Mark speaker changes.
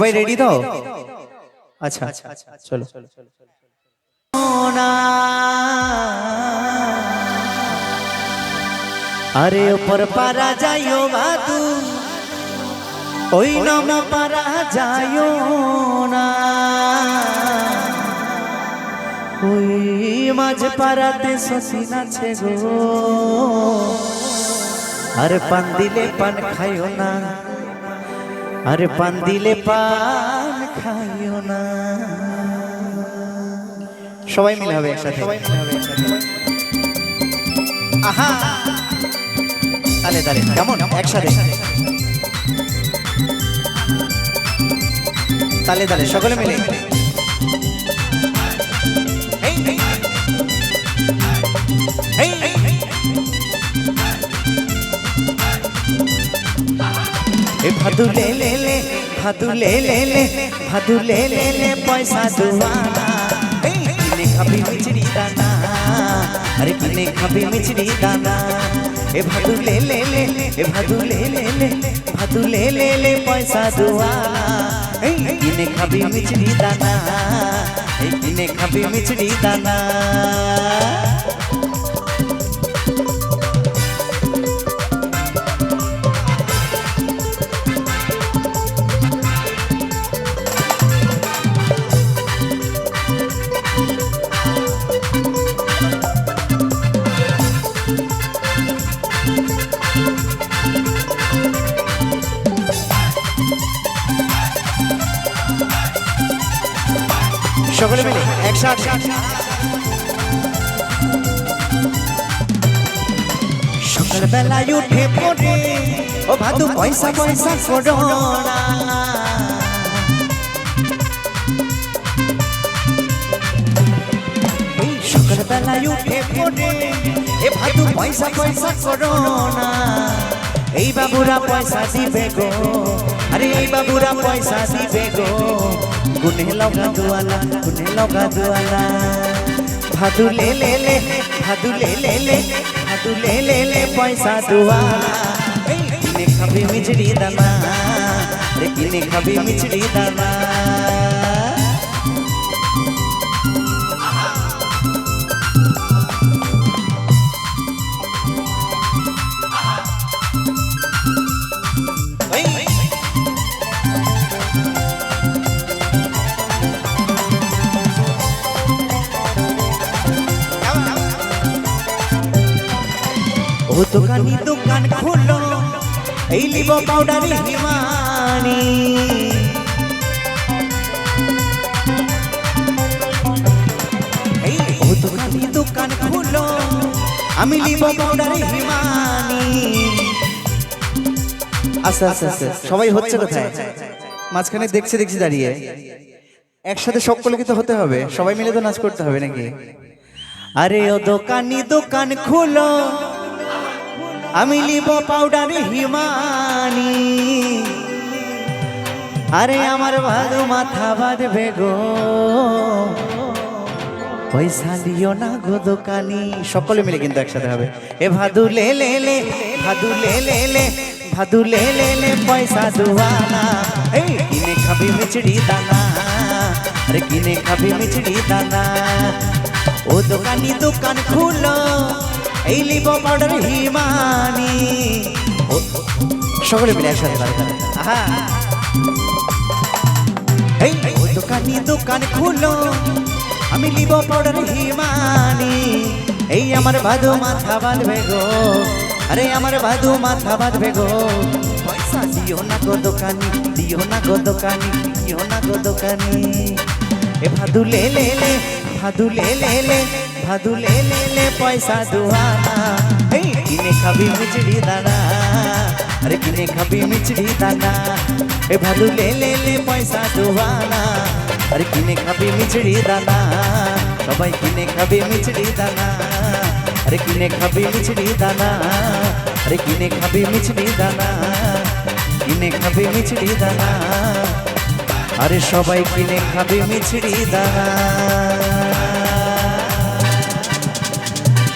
Speaker 1: সবাই রেডি তো? আচ্ছা চলো। আরে ওপর পারা যাইও বাদু। ওই নম পারা যাইও না ওই মাঝ পারাতে শশিন আছে গো। আরে পান দিলে পান খাইও না। আরে পান দিলে পান খাইও না। সবাই মিলে হবে একসাথে। আহা! তালে তালে কেমন? একসাথে। তালে তালে সকলে মিলে। ভাদু লে লে লে ভাদু লে লে লে ভাদু লে লে লে পয়সা দুয়ানা কিনে খাবি মিচড়ি দানা, আরে কিনে খাবি মিচড়ি দানা। এ ভাদু লে লে লে এ ভাদু লে লে লে ভাদু লে লে লে পয়সা দুয়ানা কিনে খাবি মিচড়ি দানা কিনে খাবি মিচড়ি দানা। সকলে মিলে একসাথে। সকালবেলায় উঠে পড়ে ও ভাদু পয়সা পয়সা করো সকালবেলায় উঠে পড়ে পয়সা পয়সা করো না এই বাবুরা পয়সা দিবে গো। আরে এই বাবুরা পয়সা দিবে গো। গুনে লগা দুয়ালা, গুনে লগা দুয়ালা। ভাদু লে লে লে, ভাদু লে লে লে, ভাদু লে লে লে পয়সা দুয়ালা। এই কিনে খাবি মিচড়ি দানা রে কিনে খাবি মিচড়ি দানা। ও দোকানি দোকান খোলো, এই লিব পাউডার হিমানি। ও দোকানি দোকান খোলো, আমি লিব পাউডার হিমানি। আস্তে আস্তে আস্তে সবাই হচ্ছে কোথায়? মাঝখানে দেখছে, দেখছি দাঁড়িয়ে। একসাথে সকলকে তো হতে হবে। সবাই মিলে তো নাচ করতে হবে নাকি? আরে ও দোকানি দোকান খুলো আমি লিব পাউডার হিমানি। আরে আমার ভাদু মাথা বাঁধবে গো। পয়সা দিও না গো দোকানি। সকলে মিলে কিন্তু একসাথে হবে। এ ভাদু লে লে লে, ভাদু লে লে লে, ভাদু লে লে লে পয়সা দুয়ানা এই, কিনে খাবি মিচড়ি দানা। আরে কিনে খাবি মিচড়ি দানা। ও দোকানি দোকান খুলো। এই লিব পাউডার হিমানি। সকলে মিলে একসাথে এই দোকানি দোকান খুলো, আমি লিব পাউডার হিমানি। এই আমার ভাদু মাথা বাঁধবে গো। আরে, আমার ভাদু মাথা বাঁধবে গো। পয়সা দিও না গো দোকানি, দিও না গো দোকানি, দিও না গো দোকানি। এ ভাদু লে লে লে, ভাদু লে লে লে ভাদু লে লে লে পয়সা দুহানা এই কিনে খাবি মিচড়ি দানা আরে কিনে খাবি মিচড়ি দানা এ ভাদু লে লে লে পয়সা দুহানা আরে কিনে খাবি মিচড়ি দানা সবাই কিনে খাবি মিচড়ি দানা আরে কিনে খাবি মিচড়ি দানা আরে কিনে খাবি মিচড়ি দানা কিনে খাবি মিচড়ি দানা আরে সবাই কিনে খাবি মিছড়ি দানা